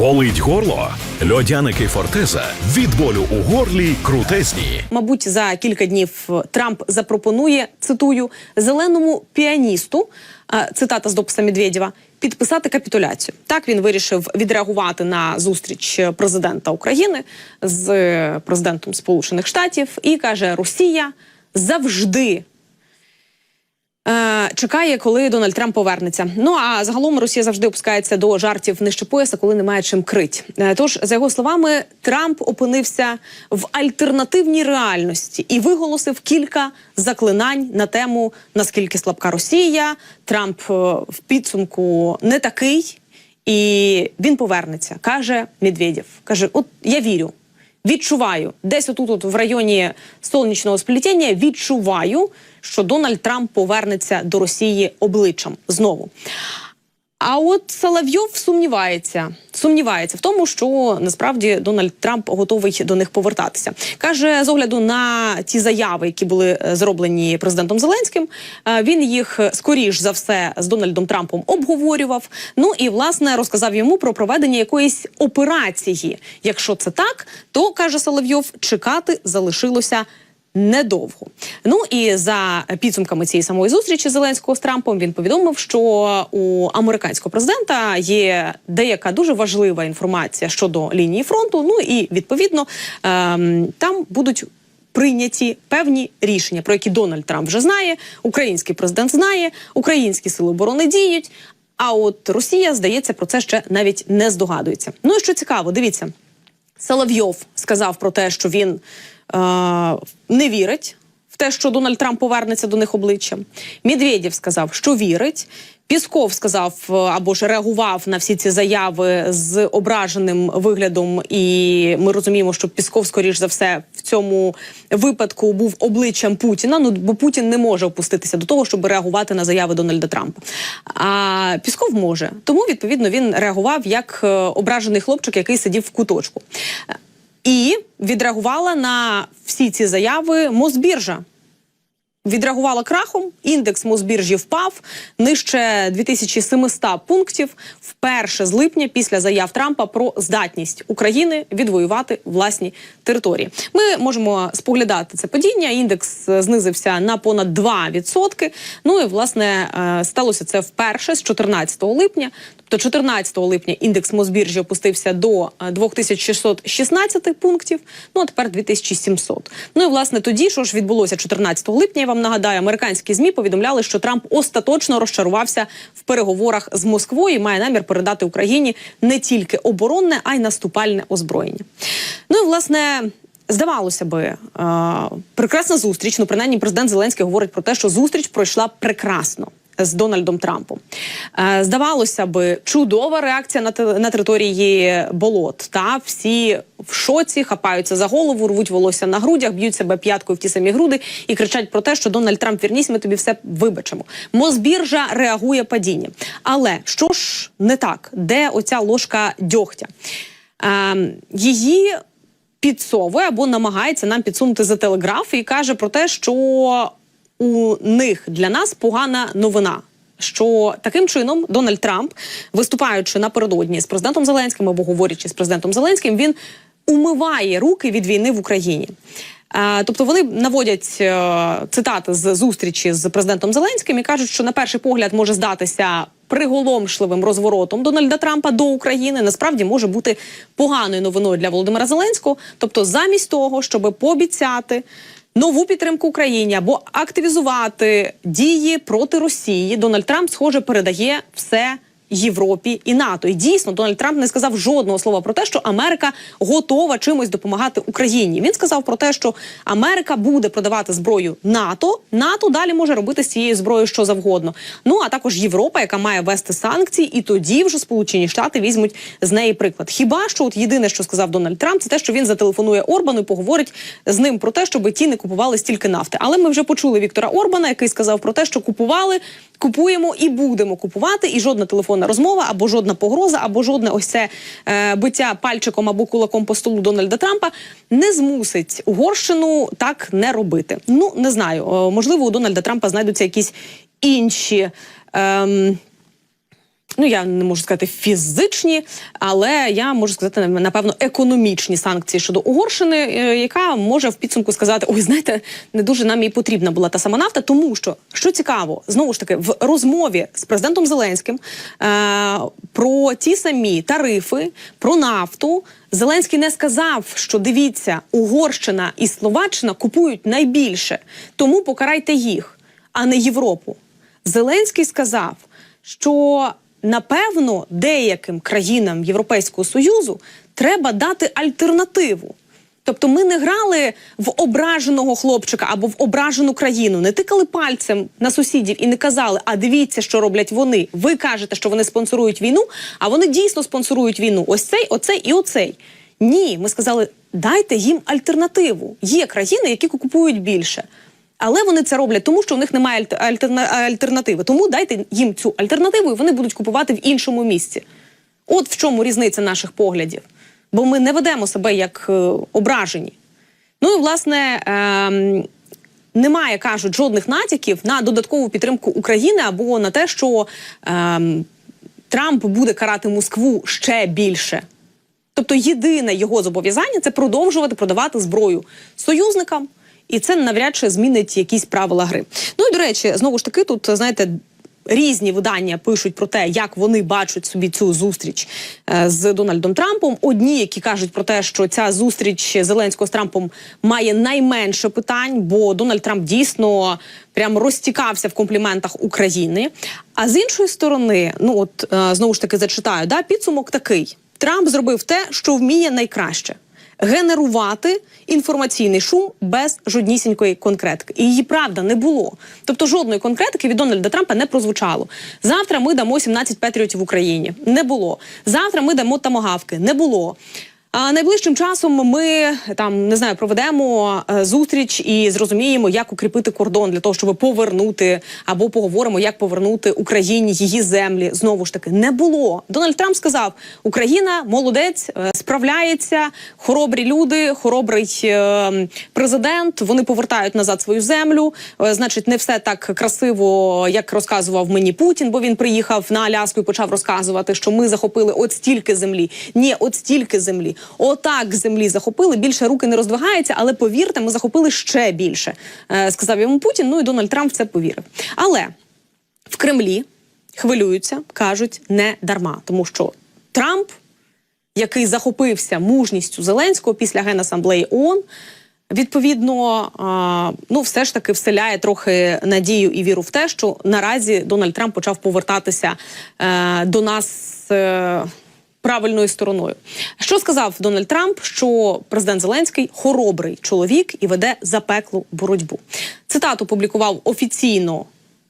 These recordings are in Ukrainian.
Болить горло? Льодяники Фортеза від болю у горлі крутезні. Мабуть, за кілька днів Трамп запропонує цитую зеленому піаністу. Цитата з дописа Медведєва підписати капітуляцію. Так він вирішив відреагувати на зустріч президента України з президентом Сполучених Штатів і каже: Росія завжди чекає, коли Дональд Трамп повернеться. Ну а загалом Росія завжди опускається до жартів нижче пояса, коли немає чим крить. Е, Тож, за його словами, Трамп опинився в альтернативній реальності і виголосив кілька заклинань на тему наскільки слабка Росія. Трамп е, в підсумку не такий, і він повернеться. каже Медведєв. каже: От я вірю. Відчуваю десь отут, от в районі сонячного сплетіння, відчуваю, що Дональд Трамп повернеться до Росії обличчям знову. А от Соловйов сумнівається, сумнівається в тому, що насправді Дональд Трамп готовий до них повертатися. каже з огляду на ті заяви, які були е, зроблені президентом Зеленським. е, Він їх скоріш за все з Дональдом Трампом обговорював. Ну і власне розказав йому про проведення якоїсь операції. Якщо це так, то каже Соловйов, чекати залишилося недовго. Ну і за підсумками цієї самої зустрічі Зеленського з Трампом він повідомив, що у американського президента є деяка дуже важлива інформація щодо лінії фронту. Ну і відповідно ем, там будуть. Прийняті певні рішення, про які Дональд Трамп вже знає, український президент знає, українські сили оборони діють. А от Росія, здається, про це ще навіть не здогадується. Ну і що цікаво, дивіться, Соловйов сказав про те, що він не вірить в те, що Дональд Трамп повернеться до них обличчям. Медведєв сказав, що вірить. Пісков сказав е, або ж реагував на всі ці заяви з ображеним виглядом, і ми розуміємо, що Пісков, скоріш за все, в цьому випадку був обличчям Путіна. Ну бо Путін не може опуститися до того, щоб реагувати на заяви Дональда Трампа. А Пісков може, тому відповідно він реагував як е, ображений хлопчик, який сидів в куточку. І відреагувала на всі ці заяви Мосбіржа. Відреагувала крахом, індекс Мосбіржі впав нижче 2700 пунктів вперше з липня після заяв Трампа про здатність України відвоювати власні території. Ми можемо споглядати це падіння. Індекс е, знизився на понад 2%. Ну і власне е, сталося це вперше з 14 липня. Тобто 14 липня індекс Мосбіржі опустився до е, 2616 пунктів. Ну а тепер 2700. Ну і власне тоді, що ж відбулося 14 липня, вам нагадаю, американські змі повідомляли, що Трамп остаточно розчарувався в переговорах з Москвою. і Має намір передати Україні не тільки оборонне, а й наступальне озброєння. Ну і власне. Здавалося би, е, прекрасна зустріч. Ну, принаймні, президент Зеленський говорить про те, що зустріч пройшла прекрасно з Дональдом Трампом. Е, здавалося би, чудова реакція на, території болот. Та всі в шоці, хапаються за голову, рвуть волосся на грудях, б'ють себе п'яткою в ті самі груди і кричать про те, що Дональд Трамп вірнісь, ми тобі все вибачимо. Мосбіржа реагує падінням. Але що ж не так? Де оця ложка дьогтя? Е, її підсовує або намагається нам підсунути за телеграф і каже про те, що у них для нас погана новина. Що таким чином Дональд Трамп, виступаючи напередодні з президентом Зеленським або говорячи з президентом Зеленським, він умиває руки від війни в Україні. Е, Тобто вони наводять е, цитати з зустрічі з президентом Зеленським і кажуть, що на перший погляд може здатися приголомшливим розворотом Дональда Трампа до України. Насправді може бути поганою новиною для Володимира Зеленського. Тобто, замість того, щоб пообіцяти нову підтримку Україні або активізувати дії проти Росії, Дональд Трамп, схоже, передає все. Європі і НАТО, і дійсно Дональд Трамп не сказав жодного слова про те, що Америка готова чимось допомагати Україні. Він сказав про те, що Америка буде продавати зброю НАТО. НАТО далі може робити з цією зброєю що завгодно. Ну а також Європа, яка має вести санкції, і тоді вже Сполучені Штати візьмуть з неї приклад. Хіба що от єдине, що сказав Дональд Трамп, це те, що він зателефонує Орбану і поговорить з ним про те, щоб ті не купували стільки нафти. Але ми вже почули Віктора Орбана, який сказав про те, що купували, купуємо і будемо купувати, і жодна телефонна розмова, або жодна погроза, або жодне ось це е, биття пальчиком або кулаком по столу Дональда Трампа не змусить Угорщину так не робити. Ну не знаю. Е, можливо, у Дональда Трампа знайдуться якісь інші. Ем, ну я не можу сказати фізичні, але я можу сказати напевно економічні санкції щодо Угорщини, е, яка може в підсумку сказати: ой, знаєте, не дуже нам і потрібна була та сама нафта, тому що що цікаво, знову ж таки, в розмові з президентом Зеленським е, про ті самі тарифи, про нафту. Зеленський не сказав, що дивіться, Угорщина і Словаччина купують найбільше, тому покарайте їх, а не Європу. Зеленський сказав, що напевно деяким країнам Європейського союзу треба дати альтернативу. Тобто ми не грали в ображеного хлопчика або в ображену країну, не тикали пальцем на сусідів і не казали, а дивіться, що роблять вони. Ви кажете, що вони спонсорують війну, а вони дійсно спонсорують війну. Ось цей, оцей і оцей. Ні, ми сказали, дайте їм альтернативу. Є країни, які купують більше. Але вони це роблять, тому що у них немає альтерна- альтернативи. Тому дайте їм цю альтернативу, і вони будуть купувати в іншому місці. От в чому різниця наших поглядів. Бо ми не ведемо себе як е, ображені. Ну і власне. ем, немає, кажуть, жодних натяків на додаткову підтримку України або на те, що ем, Трамп буде карати Москву ще більше. Тобто єдине його зобов'язання це продовжувати продавати зброю союзникам, і це навряд чи змінить якісь правила гри. Ну і до речі, знову ж таки, тут знаєте. Різні видання пишуть про те, як вони бачать собі цю зустріч е, з Дональдом Трампом. Одні, які кажуть про те, що ця зустріч Зеленського з Трампом має найменше питань, бо Дональд Трамп дійсно прям розтікався в компліментах України. А з іншої сторони, ну от е, знову ж таки зачитаю, да, підсумок такий: Трамп зробив те, що вміє найкраще. Генерувати інформаційний шум без жоднісінької конкретики. І її правда не було. Тобто жодної конкретики від Дональда Трампа не прозвучало. Завтра ми дамо 17 патріотів в Україні. Не було. Завтра ми дамо тамагавки. Не було. А найближчим часом ми там не знаю, проведемо е, зустріч і зрозуміємо, як укріпити кордон для того, щоб повернути або поговоримо, як повернути Україні її землі. Знову ж таки, не було. Дональд Трамп сказав: Україна молодець, е, справляється, хоробрі люди, хоробрий е, президент. Вони повертають назад свою землю. Значить, не все так красиво, як розказував мені Путін, бо він приїхав на Аляску і почав розказувати, що ми захопили от стільки землі. Ні, от стільки землі. Отак землі захопили. Більше руки не роздвигаються, але повірте, ми захопили ще більше. Е, сказав йому Путін. Ну і Дональд Трамп в це повірив. Але в Кремлі хвилюються, кажуть, не дарма, тому що Трамп, який захопився мужністю Зеленського після генасамблеї ООН, Відповідно, ну все ж таки вселяє трохи надію і віру в те, що наразі Дональд Трамп почав повертатися е, до нас е, правильною стороною. Що сказав Дональд Трамп? Що президент Зеленський хоробрий чоловік і веде запеклу боротьбу. Цитату публікував офіційно.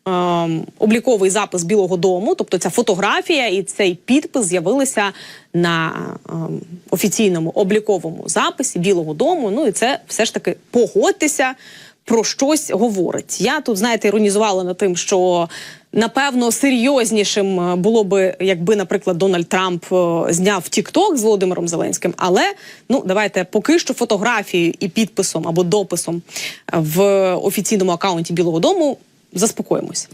ем, Обліковий запис Білого Дому, тобто ця фотографія і цей підпис з'явилися на ем, офіційному обліковому записі Білого Дому. Ну і це все ж таки погодьтеся про щось говорить. Я тут, знаєте, іронізувала над тим, що напевно серйознішим е, було би, якби, наприклад, Дональд Трамп е, зняв Тікток з Володимиром Зеленським. Але ну давайте поки що фотографією і підписом або дописом в офіційному акаунті Білого Дому заспокоїмось.